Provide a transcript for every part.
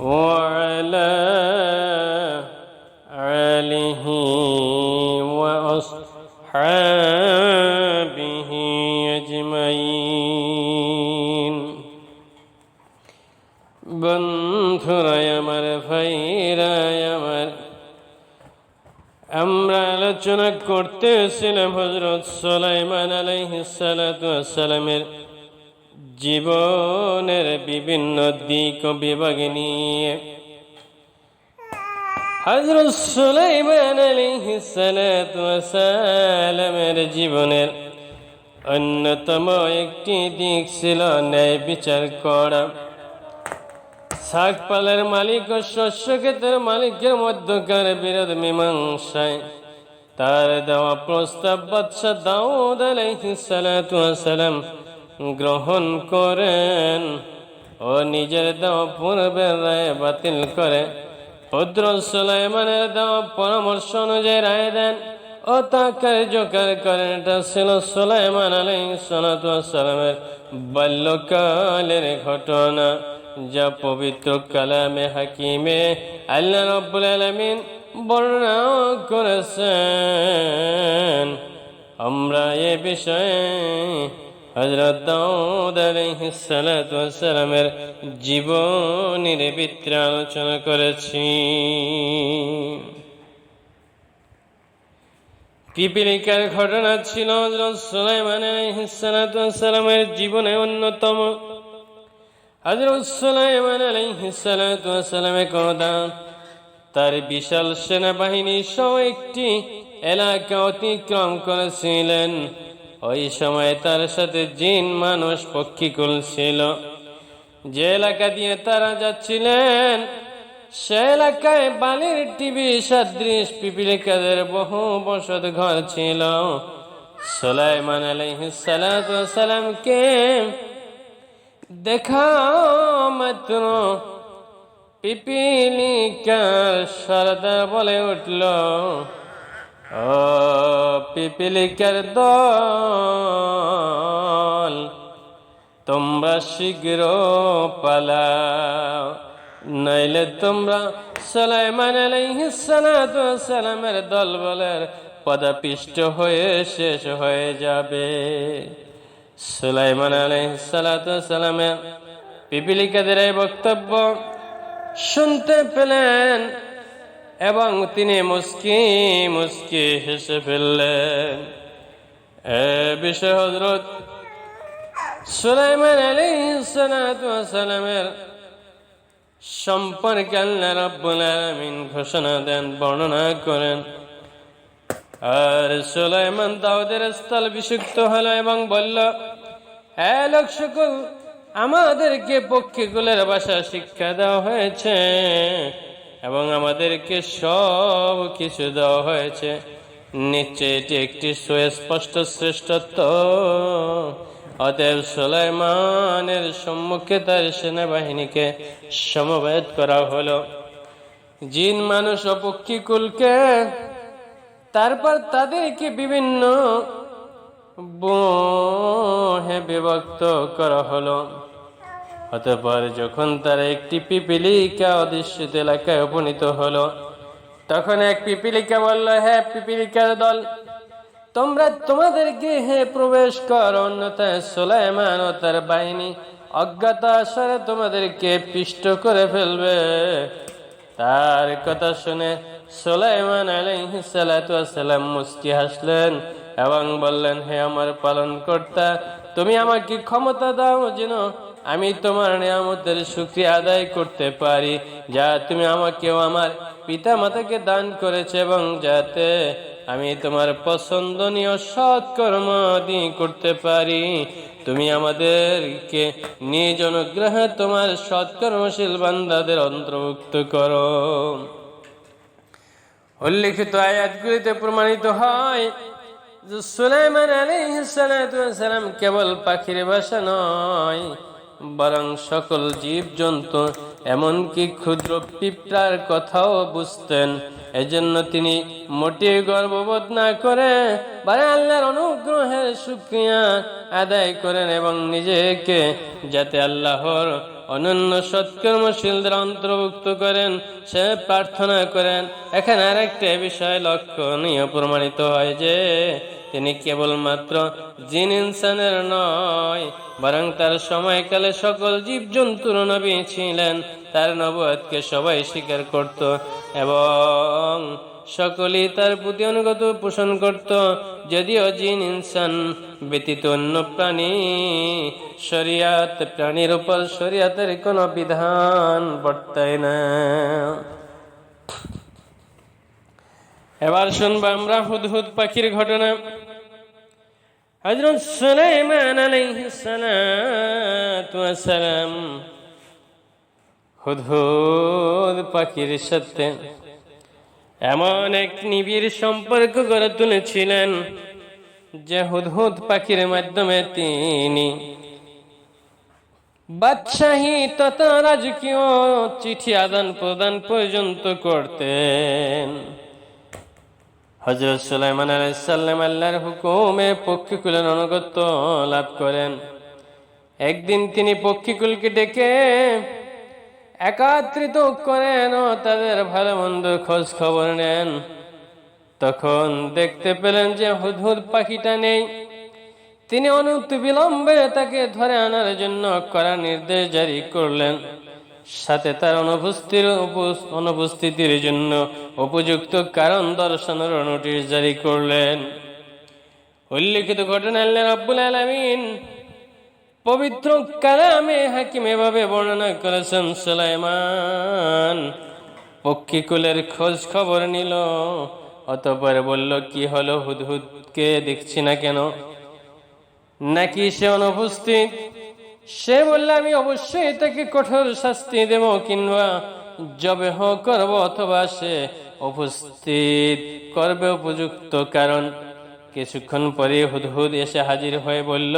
وعلى آله وأصحابه أجمعين বন্ধুরাই আমার ভাইরাই আমার আমরা আলোচনা করতেছিলাম হজরত সোলাইমান আলাইহিসালামের জীবনের বিভিন্ন দিক বিভাগ নিয়ে। হজরত জীবনের অন্যতম একটি দিক ছিল ন্যায় বিচার করা। শাকপালের মালিক ও শস্য ক্ষেতের মালিকের মধ্যকার বিরোধ মীমাংসায় তার দেওয়া প্রস্তাব বাদশাহ দাউদ আলাইহিসালাম গ্রহণ করেন ও নিজের দেওয়া পূর্বের রায় বাতিল করে। পুত্র সুলাইমানের দেওয়া পরামর্শ অনুযায়ী রায় দেন ও তা কার্যকর করেন। এটা ছিল সুলাইমান আলাইসালামের বাল্যকালের ঘটনা, যা পবিত্র কালামে হাকিমে আল্লাহ রব্বুল আলমিন বর্ণনা করেছেন। আমরা এ বিষয়ে হজরত দাউদ জীবনের ভিতরে আলোচনা করেছি। পিপিলিকার ঘটনা ছিল হজরত সুলাইমান আলাইহিসসালামের জীবনে অন্যতম। হজরত সুলাইমান আলাইহিসসালামের কথা তার বিশাল সেনাবাহিনী সহ একটি এলাকা অতিক্রম করেছিলেন। ওই সময় তার সাথে জিন মানুষ পক্ষীকুল ছিল। যে এলাকা দিয়ে তারা যাচ্ছিলেন, সে এলাকায় বালির টিভি সাদৃশ পিপিলিকাদের বহু বসত ঘর ছিল। সোলাইমান আলাইহিসালামকে দেখা মাত্র পিপিলিকার সরদার বলে উঠল। ও পিপিলিকার দল, তোমরা শীঘ্র পালাও। নইলে তোমরা সালাইমান সালামের দল বলের পদাপিষ্ট হয়ে শেষ হয়ে যাবে। সুলাইমান আলাইহিসসালামের পিপিলিকাদের এই বক্তব্য শুনতে পেলেন এবং তিনি মুস্কি মুস্কি হেসে ফেললেন। এ বিষয় হজরত সুলাইমান আলী সালামের সম্পর্কে আল্লাহ রব্বুল আলামিন ঘোষণা দেন, বর্ণনা করেন। আর সুলাইমান দাউদের স্থল বিশুক্ত হলো এবং বলল হ্যাঁ লোক সকল আমাদেরকে পক্ষীগুলের ভাষা শিক্ষা দেওয়া হয়েছে। এবং আমাদেরকে সব কিছু দেওয়া হয়েছে। নিশ্চয় এটি একটি সুস্পষ্ট শ্রেষ্ঠত্ব। অতএব সুলাইমানের সম্মুখে তার সেনাবাহিনীকে সমবেত করা হলো। জিন মানুষ অপক্ষীকুলকে, তারপর তাদেরকে বিভিন্ন বিভক্ত করা হলো। অতপর যখন তারা একটি পিপিলিকা অদৃশ্য এলাকায় উপনীত হলো, তখন এক পিপিলিকা বলল হ্যাঁ পিপিলিকার দল, তোমরা তোমাদেরকে হে প্রবেশ কর অন্যথায় সোলাইমান ও তার বাহিনী অজ্ঞাত আসারে তোমাদেরকে পিষ্ট করে ফেলবে। তার কথা শুনে সোলাইমান আলাইহিসালাম মুস্কি হাসলেন এবং বললেন, হে আমার পালন কর্তা তুমি আমাকে ক্ষমতা দাও যেন আমি তোমার নিয়ামতের সুক্রিয়া আদায় করতে পারি, যা তুমি আমাকেও আমার পিতা মাতাকে দান করেছে এবং যাতে আমি তোমার পছন্দনীয় সৎকর্ম আদি করতে পারি। তুমি আমাদেরকে নিজ অনুগ্রহে তোমার সৎকর্মশীল বান্দাদের অন্তর্ভুক্ত করো। উল্লিখিত আয়াতগুলিতে প্রমাণিত হয় যে সুলাইমান আলাইহিসসালাম কেবল পাখির ভাষা নয় বরং সকল জীব জন্তু এমনকি ক্ষুদ্র পিঁপড়ার কথাও বুঝতেন। এজন্য তিনি মোটে গর্ববোধ না করে বারে আল্লাহর অনুগ্রহের সুক্রিয়া আদায় করেন এবং নিজেকে যাতে আল্লাহর অনন্য সৎকর্মশীলদের অন্তর্ভুক্ত করেন, সে প্রার্থনা করেন। এখানে আরেকটা বিষয় লক্ষণীয় প্রমাণিত হয় যে তিনি কেবলমাত্র জিন ইনসানের নয়, বরং তার সময়কালে সকল জীবজন্তুর নবী ছিলেন। তার নবুয়াতকে সবাই স্বীকার করত এবং সকলেই তার প্রতি অনুগত পোষণ করত। যদিও জিন ইনসান ব্যতীত অন্য প্রাণী, শরিয়াত প্রাণীর উপর শরিয়াতের কোনো বিধান বর্তায় না। এবার শুনব আমরা হুদহুদ পাখির ঘটনা। হজরত সুলাইমান আলাইহিস সালাম হুদহুদ পাখির সাথে এমন এক নিবিড় সম্পর্ক গড়ে তুলেছিলেন যে হুদহুদ পাখির মাধ্যমে তিনি বাদশাহী তথা রাজকীয় চিঠি আদান প্রদান পর্যন্ত করতেন। হজরত সুলাইমান আলাইসাল্লাম আল্লাহর হুকুমে পক্ষীকুলের অনুগত্য লাভ করেন। একদিন তিনি পক্ষীকুলকে ডেকে একাত্রিত করেন ও তাদের ভালো মন্দ খোঁজ খবর নেন। তখন দেখতে পেলেন যে হুদহুদ পাখিটা নেই। তিনি অনুত বিলম্বে তাকে ধরে আনার জন্য করা নির্দেশ জারি করলেন। সাথে তার অনুপস্থিতির উপ- অনুপস্থিতির জন্য উপযুক্ত কারণ দর্শানোর নোটিশ জারি করলেন। উল্লিখিত ঘটনা আল্লাহ রাব্বুল আলামিন পবিত্র কালামে হাকিম এভাবে বর্ণনা করেছেন, সুলাইমান পক্ষীকুলের খোঁজ খবর নিল, অতপর বলল, কি হলো হুদহুদকে দেখছি না কেন? নাকি সে অনুপস্থিত সে বললে, আমি অবশ্যই তাকে কঠোর শাস্তি দেব, কিংবা জবে হ করব অথবা সে উপস্থিত করবে উপযুক্ত কারণ। কিছুক্ষণ পরে হুদহুদ এসে হাজির হয়ে বলল,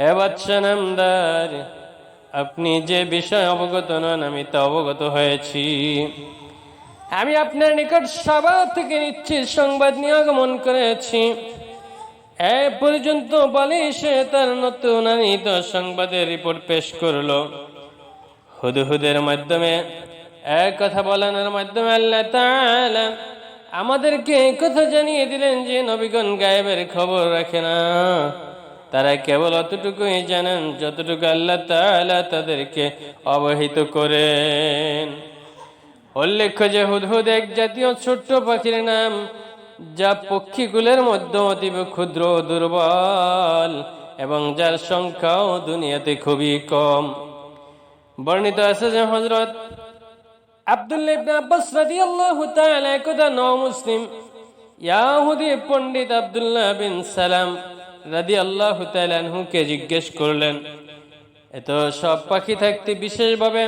হে বাচ্চা নামদার, আপনি যে বিষয় অবগত নন, আমি তা অবগত হয়েছি। আমি আপনার নিকট সভা থেকে নিচ্ছি সংবাদ নিয়ে আগমন করেছি। এ পর্যন্ত বলে সে তার নতুন আনিত সংবাদের রিপোর্ট পেশ করল। হুদহুদের মাধ্যমে এক কথা বলানোর মাধ্যমে আল্লাহ তাআলা আমাদেরকে কথা জানিয়ে দিলেন যে নবীগণ গায়েবের খবর রাখে না। তারা কেবল অতটুকুই জানেন যতটুকু আল্লাহ তাআলা তাদেরকে অবহিত করেন। উল্লেখ্য যে হুদহুদ এক জাতীয় ছোট্ট পাখির নাম যা পক্ষীগুলোর মধ্যে অতীব ক্ষুদ্র দুর্বল, এবং যার সংখ্যাও দুনিয়াতে খুবই কম। বর্ণিত আছে যে হজরত মুসলিম, ইয়াহুদি পণ্ডিত আব্দুল্লাহ সালাম জিজ্ঞেস করলেন সব পাখি থাকতে বিশেষভাবে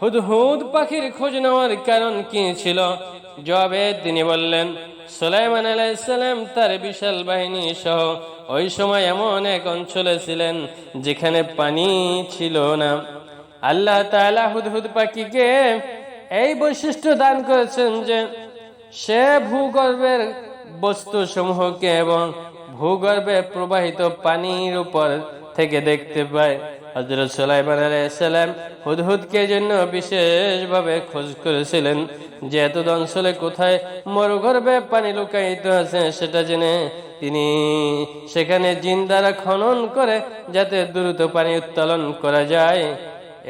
হুদহুদ পাখির খোঁজ নেওয়ার কারণ কি ছিল? জবাবে তিনি বললেন সুলাইমান আলাইসালাম তার বিশাল বাহিনী সহ ওই সময় এমন এক অঞ্চলে ছিলেন যেখানে পানি ছিল না। আল্লাহ তাআলা হুদহুদ পাখিকে এই বৈশিষ্ট্য দান করেছেন যে সে ভূগর্ভের বস্তু সমূহকে এবং ভূগর্ভে প্রবাহিত পানির উপর থেকে দেখতে পায়। হজরত সুলাইমান আলাইসাল্লাম হুদহুদকে জন্য বিশেষভাবে খোঁজ করেছিলেন যে এত অঞ্চলে কোথায় মরুগর্ভে পানি লুকায়িত আছে সেটা জেনে তিনি সেখানে জিন দ্বারা খনন করে যাতে দ্রুত পানি উত্তোলন করা যায়।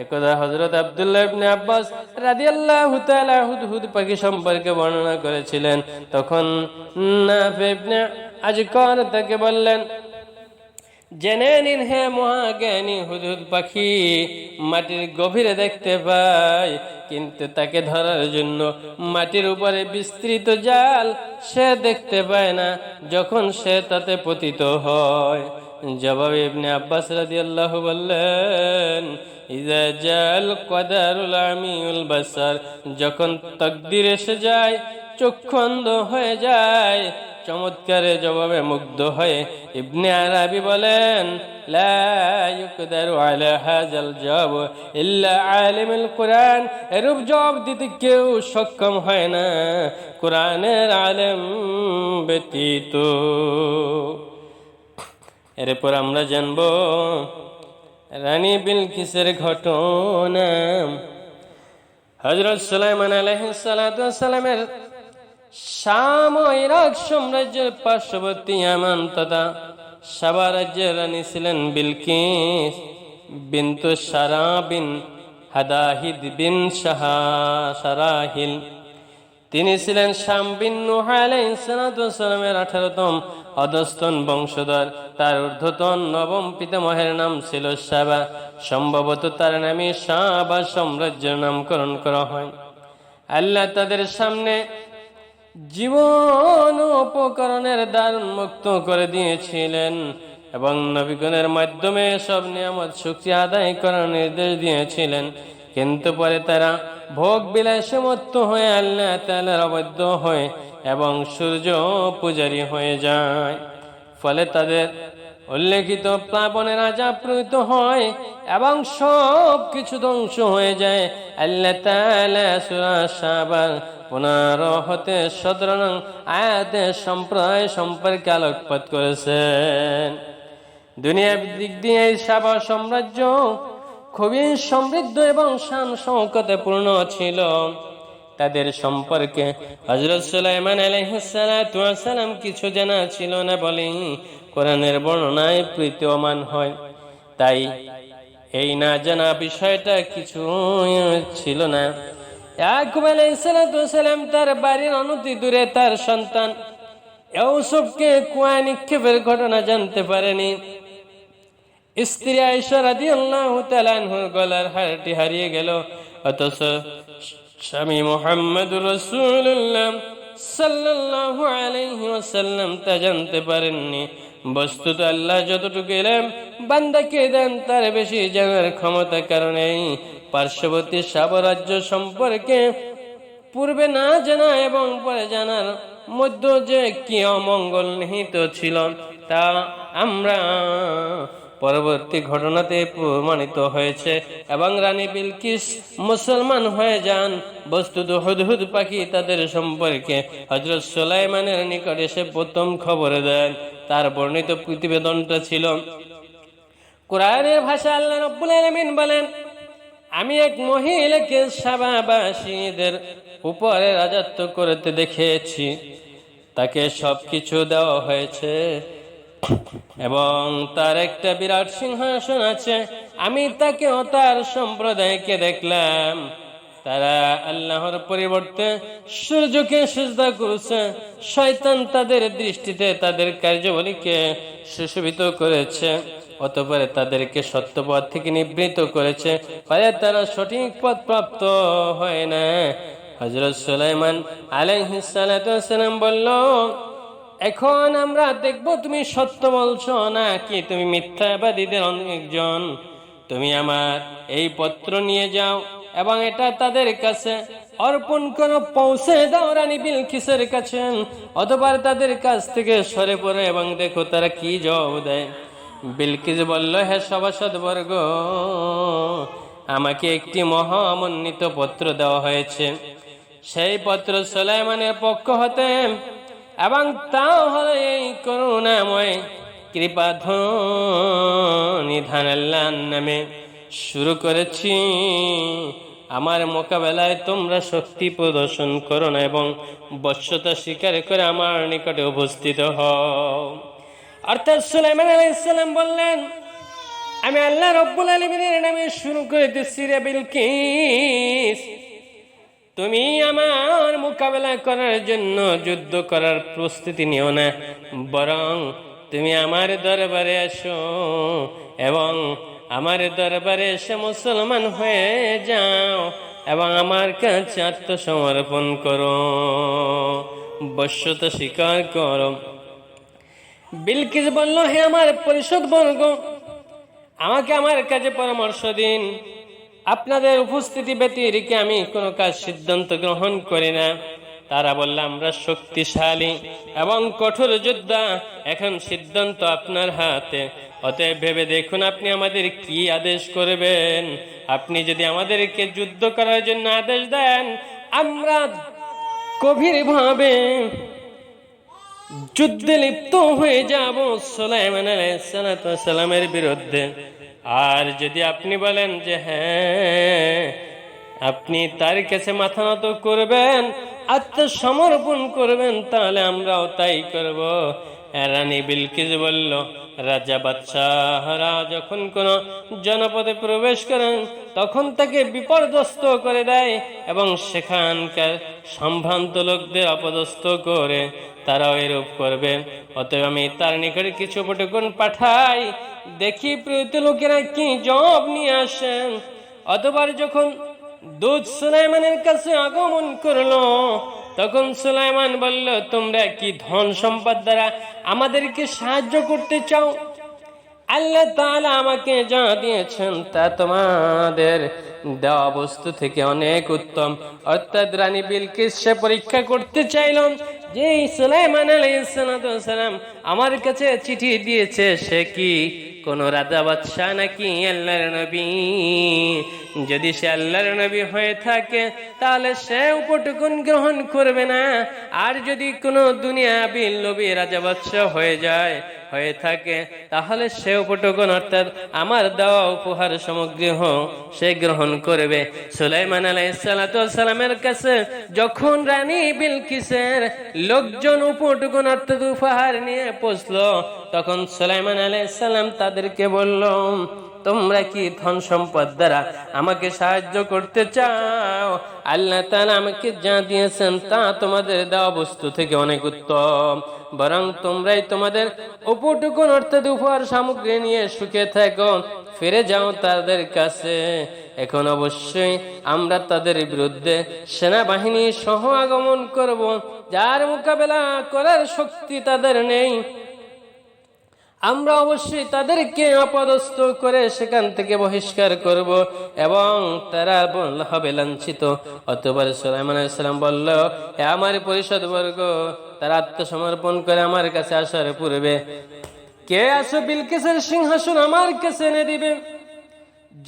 একদা হজরত আব্দুল্লাহ ইবনে আব্বাস রাদিয়াল্লাহু তাআলা হুদহুদ পাখি সম্পর্কে বর্ণনা করেছিলেন। তখন নাফি ইবনে তাকে বললেন জেনে নিন হে মহাজ্ঞানী হুদহুদ পাখি, মাটির গভীরে দেখতে পায় কিন্তু তাকে ধরার জন্য মাটির উপরে বিস্তৃত জাল সে দেখতে পায় না, যখন সে তাতে পতিত হয়। জবাব ইবনে আব্বাস রাদিয়াল্লাহু বললেন ইজা জাল কদারুল আমিউল বাসার, যখন তকদির এসে যায় চক্ষু অন্ধ হয়ে যায় চমৎকারে জবাবে মুগ্ধ হয়ে ইবনে আরাবি বলেন কুরআন। এরূপ জবাব দিতে কেউ সক্ষম হয় না। কোরআনের আলেম ব্যতীত। এরপর আমরা জানব, রানী বিলকিসের ঘটনা। হজরত সুলাইমান আলহিসালামের শাম সাম্রাজ্যের পার্শ্ববর্তী ইয়ামান তথা সাবা রাজ্যের রানী ছিলেন বিলকিস বিন্তু সারা বিন হাদাহিদ বিন সাহা সারাহিল। তিনি ছিলেন শাম বিন নুহালামের আঠারোতম অধস্তন বংশধর। তার ঊর্ধ্বতন নবম পিতামহের নাম ছিল সাবা। সম্ভবত তার নামে সাবা সাম্রাজ্যের নামকরণ করা হয়। আল্লাহ তাদের সামনে জীবন উপকরণের দ্বার মুক্ত করে দিয়েছিলেন এবং নবীগণের মাধ্যমে সব নিয়ামত, শক্তি আদায় করার নির্দেশ দিয়েছিলেন। কিন্তু পরে তারা ভোগ বিলাসে মত্ত হয়ে আল্লাহ তালার অবৈধ হয়ে এবং সূর্য পূজারী হয়ে যায়। ফলে তাদের উল্লেখিত প্লাবনের আজাপ্রীত হয় এবং সব কিছু ধ্বংস হয়ে যায়। আল্লাহ তাআলা সূরা সাবার হতে সতেরো নং আয়াতে সম্প্রদায় সম্পর্কে আলোকপাত করেছেন। দুনিয়ার দিক দিয়ে সাবা সাম্রাজ্য খুবই সমৃদ্ধ এবং শান শৌকতে পূর্ণ ছিল। তাদের সম্পর্কে। হজরত সুলাইমান আলাইহিসসালাম কিছু জানা ছিল না বলে কোরআনের বর্ণনায় প্রীতমান হয়। তাই এই না জানা বিষয়টা কিছু ছিল না। ইয়াকুব আলাইহিসসালাম তার বাড়ির অনতি দূরে তার সন্তান ইউসুফকে কুয়া নিক্ষেপের ঘটনা জানতে পারেনি। স্ত্রী আয়েশা রাদিয়াল্লাহু তাআলা গলার হারটি হারিয়ে গেল, অথচ স্বামী মোহাম্মদুর রাসূলুল্লাহ সাল্লাল্লাহু আলাইহি ওয়াসাল্লাম তা জানতে পারেননি। বস্তুত আল্লাহ যতটুকু এলেম, বান্দাকে দেন তার বেশি জানার ক্ষমতা কারণে পার্শ্ববর্তী সাবরাজ্য সম্পর্কে পূর্বে না জানা এবং পরে জানার মধ্য যে কি অমঙ্গল নিহিত ছিল, তা আমরা পরবর্তী ঘটনাতে প্রমাণিত হয়েছে, এবং রানী বিলকিস মুসলমান হয়ে যান। বস্তুত হুদহুদ পাখি তাদের সম্পর্কে হজরত সোলাইমানের নিকট এসে প্রথম খবর দেন। তার বর্ণিত প্রতিবেদনটা ছিল, কোরআনের ভাষা আল্লাহ রব্বুল আলামিন বলেন, আমি এক মহিলাকে সাবাবাসীদের উপরে রাজত্ব করতে দেখেছি। তাকে সবকিছু দেওয়া হয়েছে। এবং তার একটা বিরাট সিংহাসন আছে। আমি তাকে ও তার সম্প্রদায়কে দেখলাম। তারা আল্লাহর পরিবর্তে সূর্যকে সিজদা করছে। শয়তান তাদের দৃষ্টিতে তাদের কার্যবলীকে সুশোভিত করেছে। অতপরে তাদেরকে সত্যপথ থেকে নিবৃত করেছে। ফলে তারা সঠিক পথ প্রাপ্ত হয় না। হজরত সুলাইমান আলাইহিস সালাম বলল এখন আমরা দেখব তুমি সত্য বলছো না কি তুমি মিথ্যাবাদীদের অনেকজন তুমি আমার এই পত্র নিয়ে যাও এবং এটা তাদের কাছে অর্পণ করো, পৌঁছে দাও রানী বিলকিসের কাছে। অথবা তাদের কাছ থেকে সরে পড়ে এবং দেখো তারা কি জবাব দেয়। বিলকিস বলল, হে সভাসদ বর্গ আমাকে একটি মহামন্বিত পত্র দেওয়া হয়েছে। সেই পত্র সোলাইমানের পক্ষ হতে এবং তাও হলো এই করুণাময় কৃপা নিধান আল্লাহ নামে শুরু করেছি। আমার মোকাবেলায় তোমরা শক্তি প্রদর্শন করো না এবং বশ্যতা স্বীকার করে আমার নিকটে উপস্থিত হও। বললেন, আমি আল্লাহ রব্বুল আলমিনের নামে শুরু করে দিচ্ছি তুমি মোকাবেলা করার জন্য যুদ্ধ করার প্রস্তুতি নিও না। বরং তুমি আমার দরবারে আসো এবং আমার দরবারে এসে মুসলমান হয়ে যাও এবং আমার কাছে আত্মসমর্পণ করো। বশ্যতা স্বীকার করো। বিলকিস বলল, হে আমার পরিষদ বর্গ আমাকে আমার কাছে পরামর্শ দিন। আপনাদের উপস্থিতি ব্যতিরিকে আমি কোনো কাজ সিদ্ধান্ত গ্রহণ করি না। তারা বলল, আমরা শক্তিশালী এবং কঠোর যোদ্ধা। এখন সিদ্ধান্ত আপনার হাতে। অতএব ভেবে দেখুন আপনি আমাদের কি আদেশ করবেন। আপনি যদি আমাদেরকে যুদ্ধ করার জন্য আদেশ দেন, আমরা গভীরভাবে যুদ্ধে লিপ্ত হয়ে যাব। সোলাইমান সালামের বিরুদ্ধে। আর যদি আপনি বলেন যে হ্যাঁ আপনি তার কাছে মাথা নত করবেন, আত্মসমর্পণ করবেন, তাহলে আমরাও তাই করব। রানী বিলকিস বলল, রাজা বাদশাহরা যখন কোন জনপদে প্রবেশ করেন, তখন তাকে বিপর্যস্ত করে দেয় এবং সেখানকার সম্ভ্রান্ত লোকদের অপদস্থ করে। তারাও এরূপ করবে। অতএব আমি তার নিকটে কিছু পটুকুন পাঠাই। দেখি প্রীত লোকেরা কি জব নিয়ে আসেন। অতবার যখন দুধ সুলাইমানের কাছে আগমন করল, তখন সুলাইমান বলল, তোমরা কি ধন সম্পদ দ্বারা আমাদেরকে সাহায্য করতে চাও? আল্লাহ তালা আমাকে যা দিয়েছেন তা তোমাদের দেওয়া বস্তু থেকে অনেক উত্তম। অর্থাৎ রানী বিলকিস সে পরীক্ষা করতে চাইলাম যে সুলাইমান আলাইহিসসালাম আমার কাছে চিঠি দিয়েছে, সে কি? কোন রাজা বাদশাহ নাকি আল্লাহর নবী? যদি সে আল্লাহর নবী হয়ে থাকে, তাহলে সে উপটুকুন গ্রহণ করবে না। আর যদি কোনো দুনিয়াবি নবী রাজা বাদশাহ হয়ে যায়, হয়ে থাকে, তাহলে সে উপটুকুন, অর্থাৎ আমার দেওয়া উপহার সামগ্রী হোক সে গ্রহণ করবে। সুলাইমান আলাইসালামের কাছে যখন রানী বিলকিসের লোকজন উপটুকুন, অর্থাৎ উপহার নিয়ে পৌঁছলো, তখন সুলাইমান আলাইসাল্লাম তাদেরকে বলল তোমরা কি ধন সম্পদ দ্বারা আমাকে সাহায্য করতে চাও? আল্লাহ তাআলা আমাকে যা দিয়েছেন তা তোমাদের দেওয়া বস্তু থেকে অনেক উত্তম। বরং তোমরাই তোমাদের উপটুকুন অর্থাৎ উপহার সামগ্রী নিয়ে সুখে থাকো, ফিরে যাও তাদের কাছে। এখন অবশ্যই আমরা তাদের বিরুদ্ধে সেনাবাহিনী সহ আগমন করব, যার মোকাবেলা করার শক্তি তাদের নেই। আমরা অবশ্যই তাদেরকে অপদস্থ করে সেখান থেকে বহিষ্কার করব এবং তারা হবে লাঞ্ছিত। অতবার সুলাইমান সালাম বলল, হে আমার পরিষদ বর্গ তারা আত্মসমর্পণ করে আমার কাছে আসার পূর্বে কে আসো বিলকেসের সিংহাসন আমার কাছে এনে দিবে?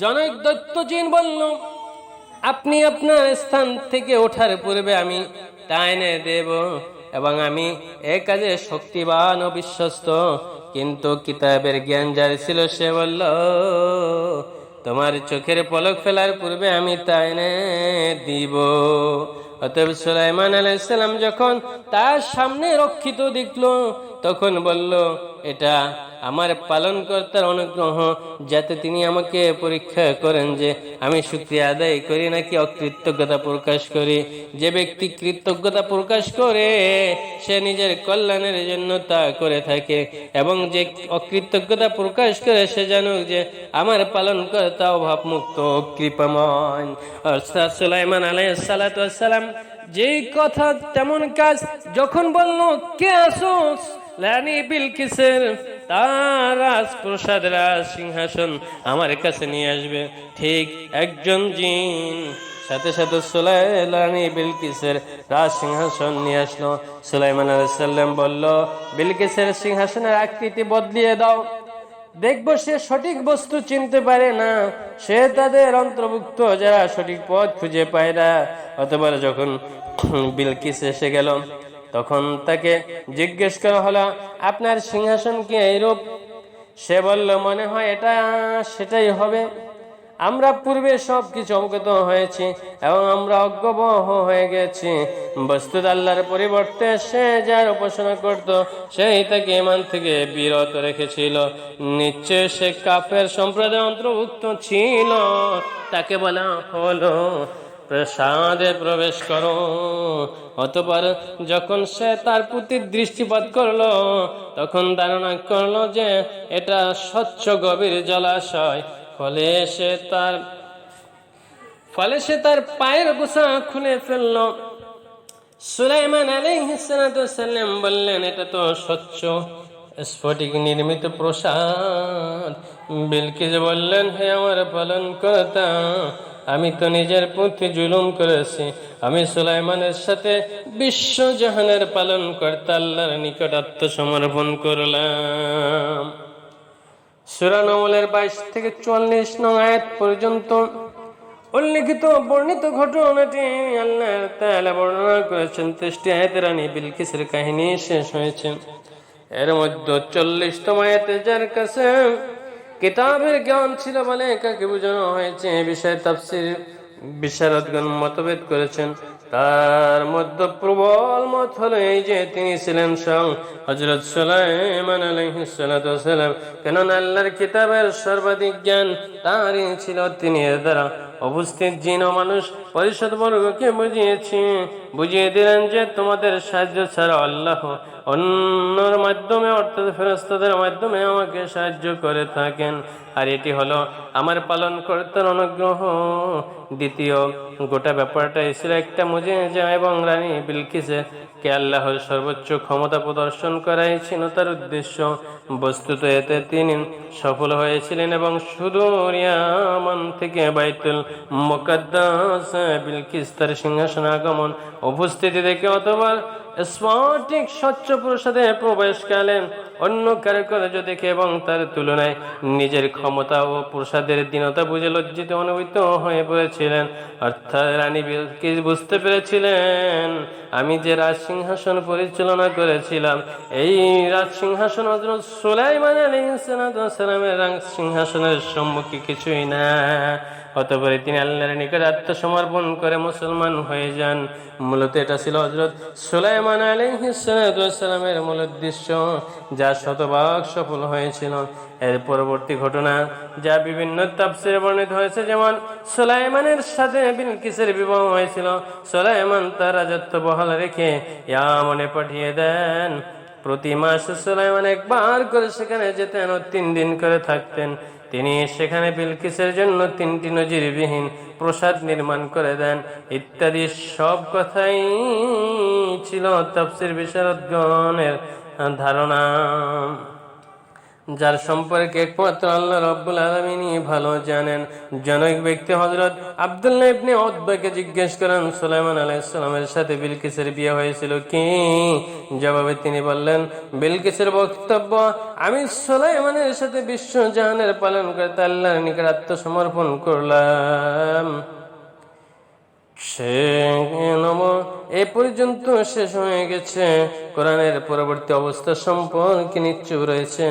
জনক দত্ত দত্তজিন বলল, আপনি আপনার স্থান থেকে ওঠার পূর্বে আমি তা এনে দেব। এবং আমি এ কাজে শক্তিবান ও বিশ্বস্ত। কিন্তু কিতাবের জ্ঞান যার ছিল সে বলল, তোমার চোখের পলক ফেলার পূর্বে আমি তাই এনে দিব। অতএব সুলাইমান আলাইসাল্লাম যখন তার সামনে রক্ষিত দেখল, তখন বলল, এটা আমার পালনকর্তার অনুগ্রহ, যাতে তিনি আমাকে পরীক্ষা করেন যে আমি শুক্রিয়া আদায় করি নাকি অকৃতজ্ঞতা প্রকাশ করি। যে ব্যক্তি কৃতজ্ঞতা প্রকাশ করে, সে নিজের কল্যাণের জন্য তা করে থাকে এবং যে অকৃতজ্ঞতা প্রকাশ করে, সে জানুক যে আমার পালনকর্তা অভাবমুক্ত কৃপাময়। অর্থাৎ সুলাইমান আলাইহিস সালাতু সালাম যেই কথা, তেমন কাজ। যখন বলল, কে আসোস রানী বিলকিসের, তার রাজপ্রসাদ রাজ সিংহাসন আমার কাছে নিয়ে আসবে। ঠিক একজন জিন। সাথে সাথে রাজ সিংহাসন নিয়ে আসলো। আলাইসাল্লাম বলল, বিলকিসের সিংহাসনের আকৃতি বদলিয়ে দাও। দেখব সে সঠিক বস্তু চিনতে পারে না। সে তাদের অন্তর্ভুক্ত, যারা সঠিক পথ খুঁজে পায় না। অথবা যখন বিলকিস এসে গেল। তখন তাকে জিজ্ঞেস করা হলো, আপনার সিংহাসন কি এইরূপ? সে বলল, মনে হয় এটা সেটাই হবে। আমরা পূর্বে সব কিছু অবগত হয়েছি এবং আমরা অজ্ঞবহ হয়ে গেছি। বস্তুত আল্লাহর পরিবর্তে সে যার উপাসনা করত, সেই তাকে ইমান থেকে বিরত রেখেছিল। নিশ্চয় সে কাফের সম্প্রদায় অন্তর্ভুক্ত ছিল। তাকে বলা হলো প্রসাদে প্রবেশ করো। অতপর যখন সে তার প্রতি দৃষ্টিপাত করল, তখন ধারণা করল যে এটা স্বচ্ছ গভীর জলাশয়। ফলে সে তার, ফলে সে তার পায়ের গোসা খুলে ফেলল। সুলাইমান আলাইহিসসালাম বললেন, এটা তো স্বচ্ছ, স্ফটিক নির্মিত প্রসাদ। বিলকিস বললেন, হে আমার পালন কর্তা আমি তো নিজের প্রতি জুলুম করেছি। আমি সুলাইমানের সাথে বিশ্ব জাহানের পালন কর্তা আল্লাহর নিকট আত্মসমর্পণ করলাম। সুরানমলের বাইশ থেকে চুয়াল্লিশ নং আয়াত পর্যন্ত উল্লিখিত বর্ণিত ঘটনাটি আল্লাহ বর্ণনা করেছেন। তেষ্টি আয়াতের রানী বিলকিসের কাহিনী শেষ হয়েছে। এর মধ্যে চল্লিশতম আয়াতে যার কাছে কিতাবের জ্ঞান ছিল বলে কাকে বোঝানো হয়েছে। এ বিষয়ে তাফসির বিশারদগণ মতভেদ করেছেন। তার মধ্যে প্রবল মত হলো এই যে তিনি ছিলেন সং হজরত সালাম। কেননা আল্লাহর কিতাবের সর্বাধিক জ্ঞান তারই ছিল, তিনি দ্বারা উপস্থিত জিন ও মানুষ পরিষদ বর্গকে বুঝিয়েছি। বুঝিয়ে দিলেন যে তোমাদের সাহায্য ছাড়া আল্লাহ অন্যর মাধ্যমে, অর্থাৎ ফেরস্তাদের মাধ্যমে আমাকে সাহায্য করে থাকেন। আর এটি হলো আমার পালন কর্তার অনুগ্রহ। দ্বিতীয়, গোটা ব্যাপারটা ছিল একটা মুজে যা এবং রানী বিলকিসে। কে আল্লাহর সর্বোচ্চ ক্ষমতা প্রদর্শন করাই ছিল তার উদ্দেশ্য। বস্তুত এতে তিনি সফল হয়েছিলেন এবং সুদূর ইয়ামান থেকে বাইতুল সিংহাসন আগমন উপস্থিতি দেখে স্ফটিক স্বচ্ছ অন্য এবং তার তুলনায় নিজের ক্ষমতা ও প্রসাদের দীনতা বুঝে লজ্জিত অনুভূত হয়ে পড়েছিলেন। অর্থাৎ রানী বিলকিস বুঝতে পেরেছিলেন, আমি যে রাজ সিংহাসন পরিচালনা করেছিলাম, এই রাজ সিংহাসন সুলাইমান রাজ সিংহাসনের সম্মুখে কিছুই না। অতপরে তিনি আল্লাহর নিকট আত্মসমর্পণ করে মুসলমান হয়ে যান। মূলত এটা ছিল হজরত সুলাইমান আলাইহিসসালামের মূল উদ্দেশ্য, যা শতভাগ সফল হয়েছিল। এর পরবর্তী ঘটনা, যা বিভিন্ন তাফসিরে বর্ণিত হয়েছে, যেমন সুলাইমানের সাথে বিলকিসের বিবাহ হয়েছিল। সুলাইমান তার রাজত্ব বহাল রেখে ইয়ামনে পাঠিয়ে দেন। প্রতি মাসে সুলাইমান একবার করে সেখানে যেতেন ও তিন দিন করে থাকতেন। তিনি সেখানে বিলকিসের জন্য তিনটি নজিরবিহীন প্রসাদ নির্মাণ করে দেন। ইত্যাদি সব কথাই ছিল তফসির বিশারদগণের ধারণা। যার সম্পর্কে একমাত্র আল্লাহ রব্বুল আলমিনই ভালো জানেন। জনক ব্যক্তি হজরত আবদুল্লাহ ইবনে উতবাকে জিজ্ঞেস করেন, সুলাইমান আলাইসালামের সাথে বিলকিসের বিয়ে হয়েছিল কি? জবাবে তিনি বললেন, বিলকিসের বক্তব্য, আমি সুলাইমানের সাথে বিশ্ব জাহানের পালন করতে আল্লাহর নিকট আত্মসমর্পণ করলাম। সে নম এ পর্যন্ত শেষ হয়ে গেছে। কোরআনের পরবর্তী অবস্থা সম্পর্কে নিশ্চয় রয়েছে।